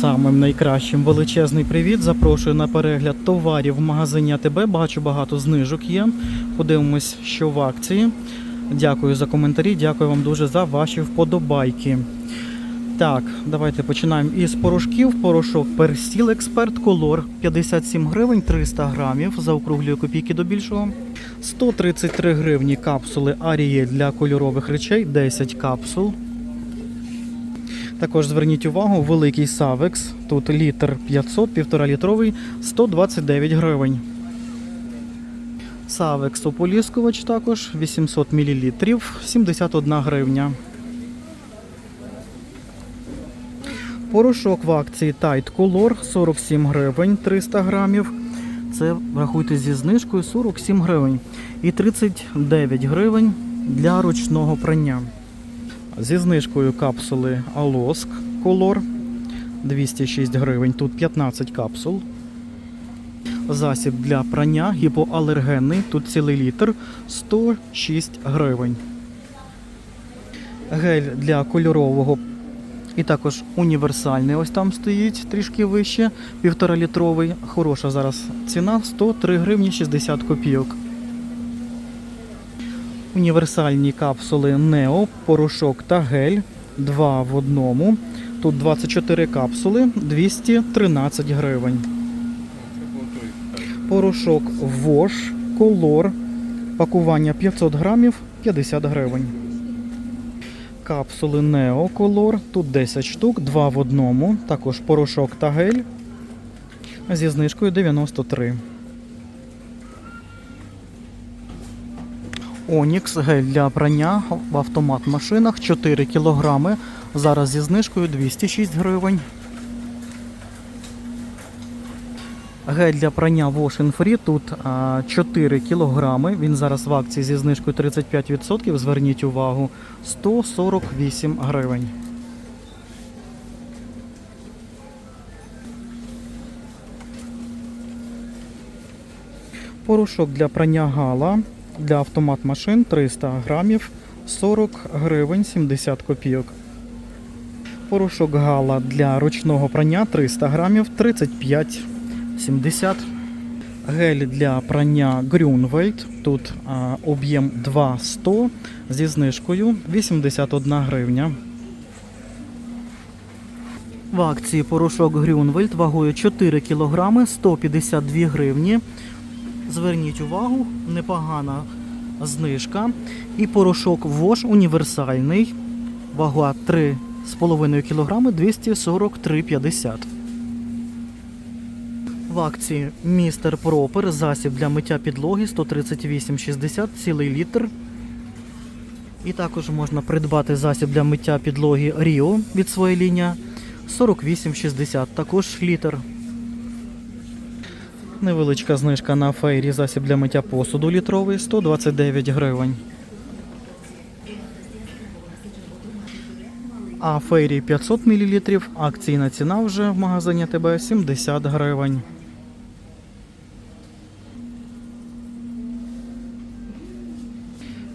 самим найкращим величезний привіт. Запрошую на перегляд товарів в магазині АТБ. Бачу багато знижок є. Подивимось, що в акції. Дякую за коментарі, дякую вам дуже за ваші вподобайки. Так, давайте починаємо із порошків. Порошок Персіл Експерт Колор 57 гривень 300 грамів. Заокруглюю копійки до більшого. 133 гривні капсули Арієль для кольорових речей 10 капсул. Також зверніть увагу, великий Савекс. Тут літр 500, 1,5 літровий, 129 гривень. Савекс ополіскувач також 800 мл, 71 гривня. Порошок в акції Tide Color 47 гривень 300 грамів. Це рахуйте зі знижкою 47 гривень. І 39 гривень для ручного прання. Зі знижкою капсули Алоск Color 206 гривень. Тут 15 капсул. Засіб для прання гіпоалергенний. Тут цілий літр 106 гривень. Гель для кольорового і також універсальний. Ось там стоїть трішки вище, півтора літровий. Хороша зараз ціна 103 гривні 60 копійок. Універсальні капсули Нео, порошок та гель. Два в одному. Тут 24 капсули, 213 гривень. Порошок Вош, колор. Пакування 500 грамів 50 гривень. Капсули Neo Color. Тут 10 штук, 2 в одному. Також порошок та гель. Зі знижкою 93. Онікс гель для прання в автомат машинах 4 кг. Зараз зі знижкою 206 гривень. Гель для прання Wash Free тут 4 кг. Він зараз в акції зі знижкою 35%. Зверніть увагу 148 гривень. Порошок для прання гала для автомат машин 300 грамів 40 гривень 70 копійок. Порошок гала для ручного прання 300 грамів 35 70. Гель для прання Grünwald. Тут об'єм 2,100 зі знижкою 81 гривня. В акції порошок Grünwald вагою 4 кг 152 гривні. Зверніть увагу, непогана знижка. І порошок Вош універсальний. Вага 3,5 кг 243,50. В акції Містер Пропер засіб для миття підлоги 138,60 цілий літр. І також можна придбати засіб для миття підлоги Ріо від своєї лінії 48,60 також літр. Невеличка знижка на фейрі засіб для миття посуду літровий 129 гривень. А фейрі 500 мл, акційна ціна вже в магазині ТБ 70 гривень.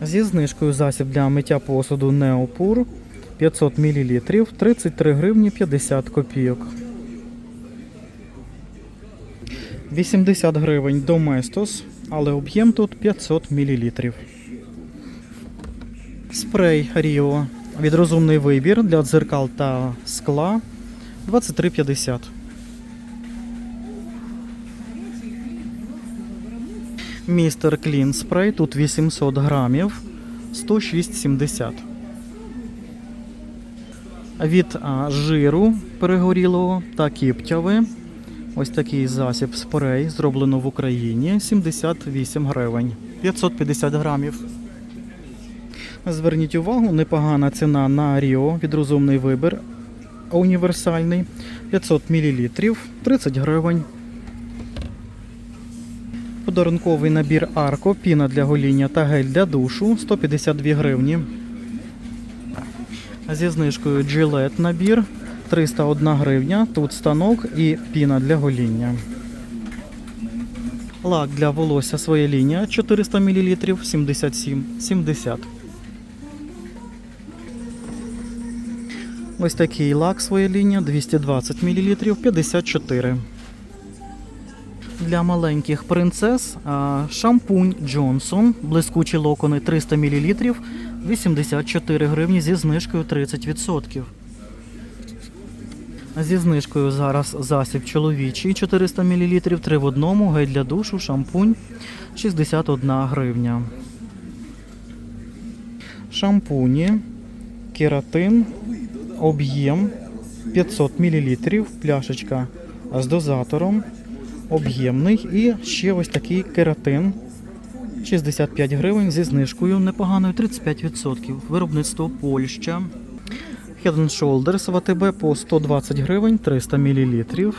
Зі знижкою засіб для миття посуду Неопур 500 мл 33 гривні 50 копійок. 80 гривень Доместос, але об'єм тут 500 мл. Спрей Ріо від розумний вибір для дзеркал та скла 23,50. Містер Клін спрей тут 800 грамів 106,70. Від жиру перегорілого та кіптяви. Ось такий засіб спрей зроблено в Україні 78 гривень 550 грамів. Зверніть увагу, непогана ціна на Ріо від розумний вибір. Універсальний 500 мл 30 гривень. Подарунковий набір Арко, піна для гоління та гель для душу 152 гривні. Зі знижкою Gillette набір 301 гривня. Тут станок і піна для гоління. Лак для волосся своя лінія 400 мл 77,70. Ось такий лак своя лінія 220 мл 54. Для маленьких принцес шампунь Джонсон, блискучі локони 300 мл 84 гривні зі знижкою 30%. Зі знижкою зараз засіб чоловічий 400 мл 3 в одному, гель для душу, шампунь 61 гривня. Шампуні, кератин, об'єм 500 мл, пляшечка з дозатором, об'ємний і ще ось такий кератин 65 гривень зі знижкою непоганою 35%. Виробництво Польща. Head and Shoulders в АТБ по 120 гривень 300 мл.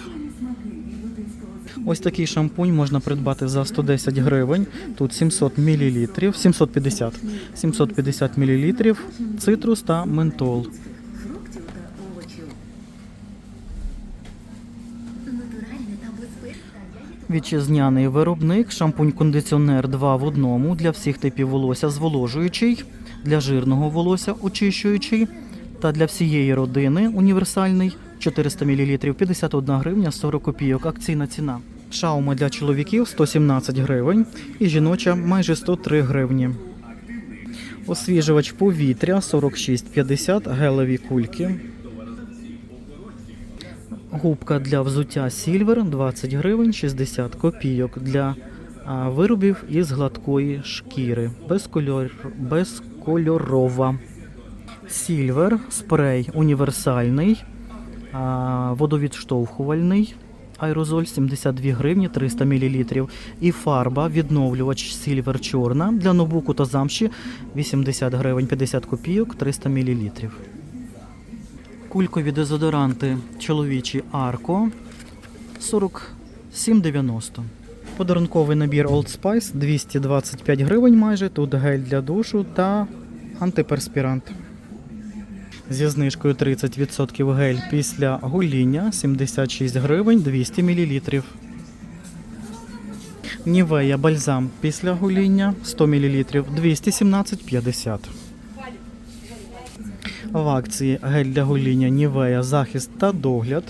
Ось такий шампунь можна придбати за 110 гривень. Тут 700 мл, 750, 750 мл, цитрус та ментол. Вітчизняний виробник, шампунь-кондиціонер 2 в одному для всіх типів волосся зволожуючий, для жирного волосся очищуючий та для всієї родини універсальний 400 мл 51 гривня 40 копійок. Акційна ціна. Шаума для чоловіків 117 гривень і жіноча майже 103 гривні. Освіжувач повітря 46,50 гелеві кульки. Губка для взуття Сільвер 20 гривень 60 копійок для виробів із гладкої шкіри. Безкольор... Безкольорова. Сільвер, спрей універсальний, водовідштовхувальний. Аерозоль 72 гривні 300 мл. І фарба відновлювач Сільвер чорна для ноутбуку та замші 80 гривень 50 копійок 300 мл. Кулькові дезодоранти чоловічі Арко 47,90. Подарунковий набір Old Spice 225 гривень майже. Тут гель для душу та антиперспірант. Зі знижкою 30% гель після гоління 76 гривень 200 мл. Нівея бальзам після гоління 100 мл 217,50. В акції гель для гоління Нівея захист та догляд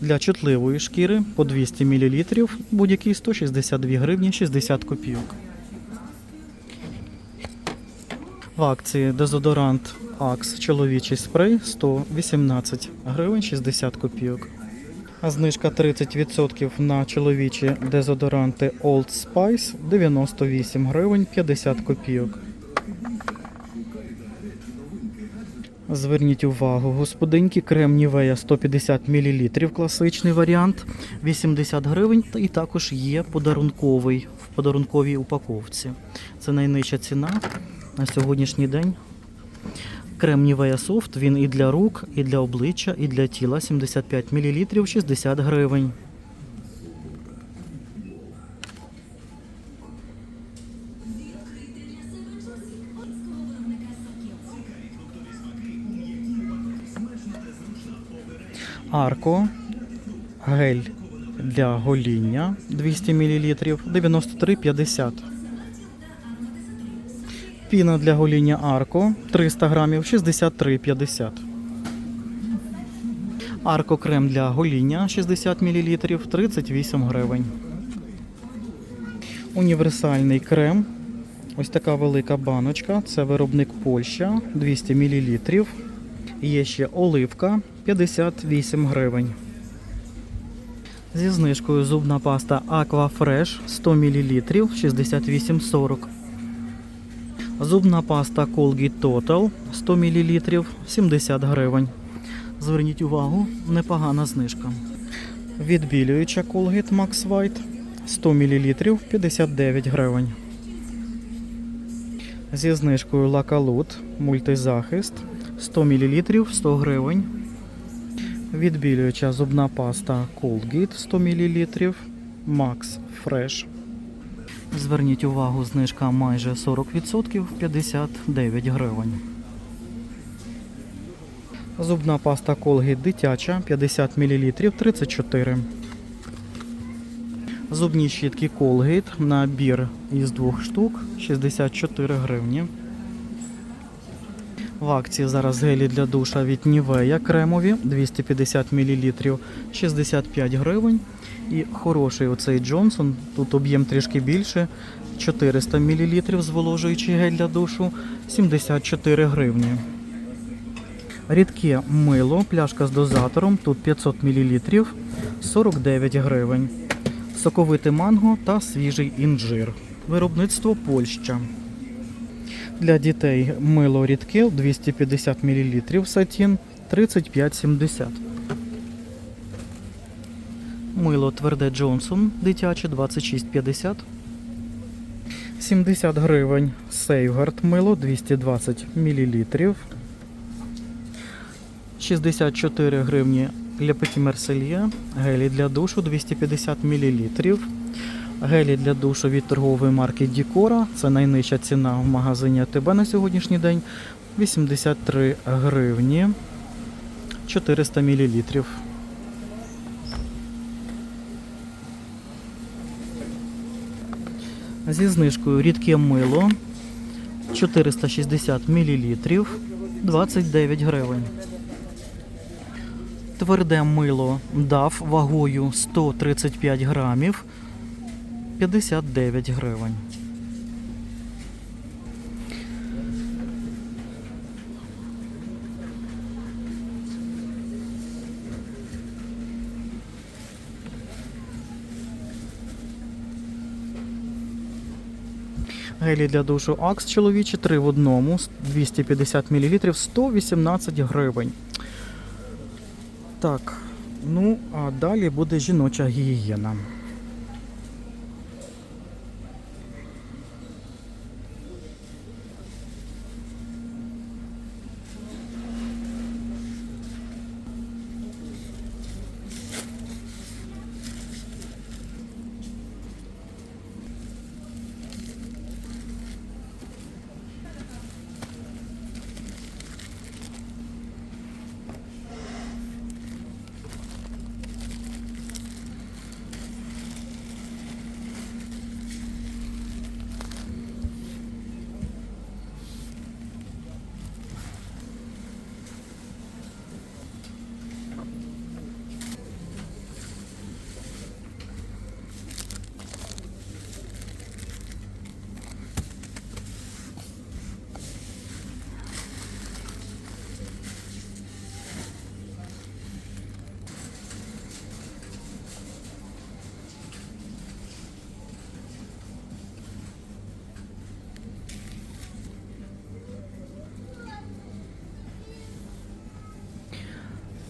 для чутливої шкіри по 200 мл, будь-який 162 гривні 60 копійок. В акції дезодорант Axe чоловічий спрей 118 гривень 60 копійок. А знижка 30% на чоловічі дезодоранти Old Spice 98 гривень 50 копійок. Зверніть увагу, господинки, крем Нівея 150 мл, класичний варіант, 80 гривень, і також є подарунковий в подарунковій упаковці. Це найнижча ціна на сьогоднішній день. Крем Софт, він і для рук, і для обличчя, і для тіла 75 мл 60 гривень. Арко, гель для гоління 200 мл 93,50. Піна для гоління Арко 300 грамів 63,50. Арко крем для гоління 60 мл 38 гривень. Універсальний крем. Ось така велика баночка. Це виробник Польща 200 мл. Є ще оливка 58 гривень. Зі знижкою зубна паста Aqua Fresh 100 мл 68,40. Зубна паста Colgate Total 100 мл 70 гривень. Зверніть увагу, непогана знижка. Відбілююча Colgate Max White 100 мл 59 гривень. Зі знижкою Лакалут мультизахист 100 мл 100 гривень. Відбілююча зубна паста Colgate 100 мл Max Fresh. Зверніть увагу, знижка майже 40% 59 гривень. Зубна паста Colgate дитяча 50 мл 34. Зубні щітки Colgate набір із двох штук 64 гривні. В акції зараз гелі для душа від Нівея кремові 250 мл 65 гривень. І хороший оцей Джонсон, тут об'єм трішки більше 400 мл зволожуючий гель для душу 74 гривні. Рідке мило, пляшка з дозатором, тут 500 мл 49 гривень. Соковите манго та свіжий інжир. Виробництво Польща. Для дітей мило рідке 250 мл сатін 35,70. Мило тверде Джонсон дитяче 26,50. 70 гривень Сейфгард мило 220 мл. 64 гривні для Петі Мерсельє. Гелі для душу 250 мл. Гелі для душу від торгової марки Дікора. Це найнижча ціна в магазині АТБ на сьогоднішній день. 83 гривні 400 мл. Зі знижкою рідке мило 460 мл 29 гривень. Тверде мило дав вагою 135 грамів 59 гривень. Гелі для душу Акс чоловічі 3 в одному, 250 мл, 118 гривень. Так, ну а далі буде жіноча гігієна.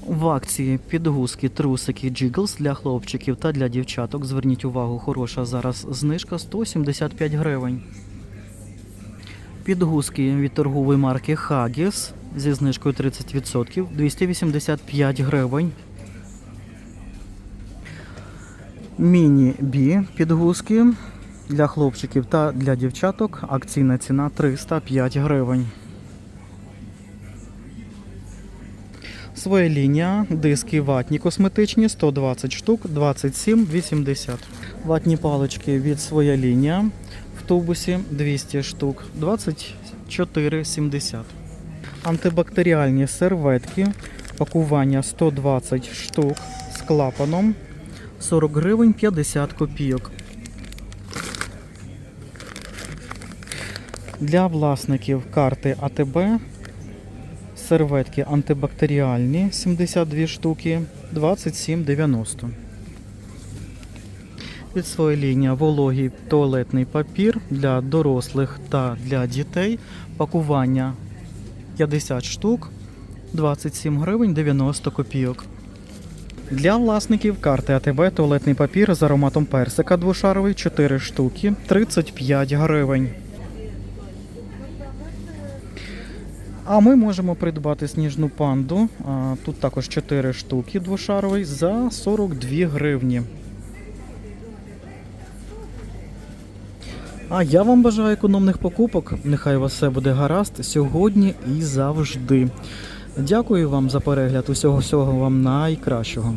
В акції підгузки, трусики, джиглс для хлопчиків та для дівчаток. Зверніть увагу, хороша зараз знижка 175 гривень. Підгузки від торгової марки Haggis зі знижкою 30% 285 гривень. Міні-бі підгузки для хлопчиків та для дівчаток. Акційна ціна 305 гривень. Своя лінія, диски ватні косметичні, 120 штук, 27,80. Ватні палички від своя лінія в тубусі 200 штук, 24,70. Антибактеріальні серветки, пакування 120 штук з клапаном, 40 гривень 50 копійок. Для власників карти АТБ Серветки антибактеріальні 72 штуки 27,90. Від своєї лінії вологий туалетний папір для дорослих та для дітей. Пакування 50 штук 27 гривень 90 копійок. Для власників карти АТБ туалетний папір з ароматом персика двошаровий 4 штуки 35 гривень. А ми можемо придбати сніжну панду. Тут також 4 штуки двошаровий за 42 гривні. А я вам бажаю економних покупок. Нехай у вас все буде гаразд сьогодні і завжди. Дякую вам за перегляд. Усього всього вам найкращого.